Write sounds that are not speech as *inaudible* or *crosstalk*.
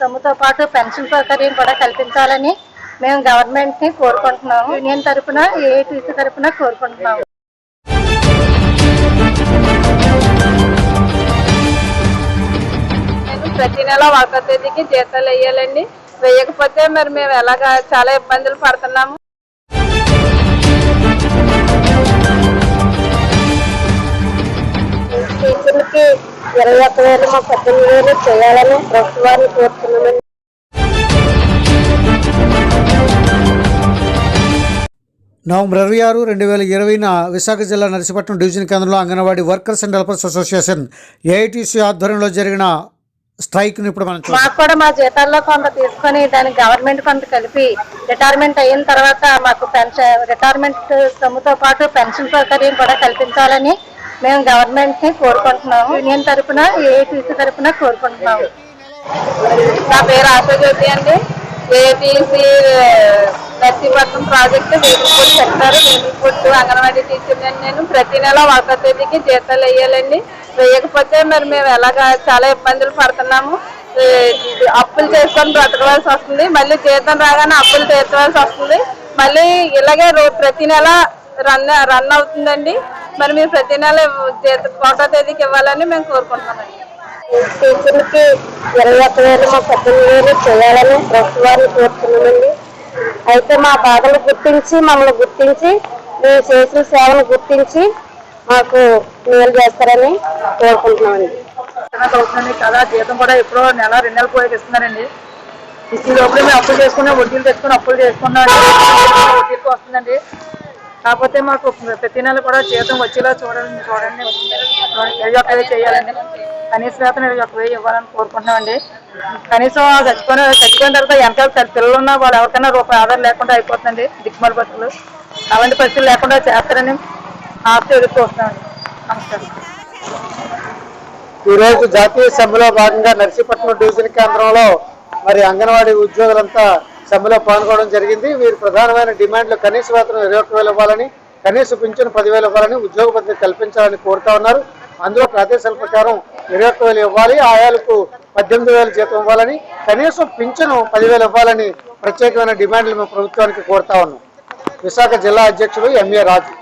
సొమ్ముతో పాటు పెన్షన్ సౌకర్యం కూడా కల్పించాలని మేము గవర్నమెంట్ని కోరుకుంటున్నాము. యూనియన్ తరపున ఏఐటీసీ తరఫున కోరుకుంటున్నాము. ప్రతి నెల ఒకటో తేదీకి జీతాలు వేయాలండి. వేయకపోతే మరి మేము ఎలాగా చాలా ఇబ్బందులు పడుతున్నాము. టీచర్లకి ఇరవై ఒక్క వేలు మా పద్దెనిమిది వేలు చేయాలని ప్రభుత్వాన్ని కోరుతున్నామండి. నవంబర్ ఇరవై ఆరు రెండు వేల ఇరవైన విశాఖ జిల్లా నర్సీపట్నం డివిజన్ కేంద్రంలో anganwadi workers and helpers association AITC ఆధ్వర్యంలో జరిగిన స్ట్రైక్ను ఇప్పుడు మనం మాకు కూడా మా జీతాల్లో కొంత తీసుకొని దానికి గవర్నమెంట్ కొంత కలిపి రిటైర్మెంట్ అయిన తర్వాత మాకు పెన్షన్ రిటైర్మెంట్ సొమ్ముతో పాటు పెన్షన్ సౌకర్యం కూడా కల్పించాలని మేము గవర్నమెంట్ని కోరుకుంటున్నాము. యూనియన్ తరఫున ఏఐటీసీ తరఫున కోరుకుంటున్నాము. నా పేరు ఆశాజ్యోతి అండి. ATC Narsipatnam project Velupudi sector. Velupudi anganwadi teacher నేను ప్రతి నెల ఒకటో తేదీకి జీతాలు వేయాలండి. వేయకపోతే మరి మేము ఎలాగా చాలా ఇబ్బందులు పడుతున్నాము. అప్పులు చేసుకొని బ్రతకవలసి వస్తుంది. మళ్ళీ జీతం రాగానే అప్పులు తీర్చవలసి వస్తుంది. మళ్ళీ ఇలాగే రో ప్రతి నెల రన్ రన్ అవుతుందండి. మరి మీరు ప్రతి నెల ఒకటో తేదీకి ఇవ్వాలని మేము కోరుకుంటున్నామండి. టీచర్లకి ఇరవై ఒక్క వేలు మా పద్దెనిమిది వేలు చేయాలని ప్రభుత్వాన్ని కోరుతున్నామండి. అయితే మా బాధలు గుర్తించి మమ్మల్ని గుర్తించి మేము చేసిన సేవను గుర్తించి మాకు మేలు చేస్తారని కోరుకుంటున్నామండి. అవుతుందండి కదా? జీతం కూడా ఎప్పుడో నెల రెండు నెలలు పోయి ఇస్తున్నారండి ఈ లోపల మేము అప్పులు చేసుకుని వడ్డీలు తెచ్చుకుని అప్పులు చేసుకున్నాం. *laughs* వడ్డీలకు వస్తుందండి. కాకపోతే మాకు ప్రతి నెల కూడా జీతం వచ్చేలా చూడండి చూడండి. ఇరవై ఒక్క వేలు చేయాలండి. కనీస వేతనం ఇరవై ఒక్క వెయ్యి ఇవ్వాలని కోరుకుంటున్నామండి. కనీసం చచ్చిపోయిన చచ్చిపోయిన తర్వాత ఎంత పిల్లలు ఉన్నా వాళ్ళు ఎవరికైనా రూపాయి ఆధారం లేకుండా అయిపోతుందండి దిక్కుమల బతుకులు. అలాంటి పరిస్థితులు లేకుండా చేస్తారని ఆశ ఎదుర్కొస్తున్నామండి నమస్కారం. ఈరోజు జాతీయ సభలో భాగంగా నర్సీపట్నం డివిజన్ కేంద్రంలో మరి అంగన్వాడీ ఉద్యోగులంతా సభలో పాల్గొనడం జరిగింది. వీరి ప్రధానమైన డిమాండ్లు కనీస వేతనం ఇరవై ఒక్క వేలు ఇవ్వాలని కనీస పింఛను పదివేలు ఇవ్వాలని ఉద్యోగ భద్రత కల్పించాలని కోరుతా ఉన్నారు. అందులో ఆదేశాల ప్రకారం ఇరవై ఒక్క వేలు ఇవ్వాలి ఆయాలకు పద్దెనిమిది వేలు జీతం ఇవ్వాలని కనీసం పింఛను పదివేలు ఇవ్వాలని ప్రత్యేకమైన డిమాండ్లు మేము ప్రభుత్వానికి కోరుతా ఉన్నాం. విశాఖ జిల్లా అధ్యక్షుడు ఎంఏ రాజు.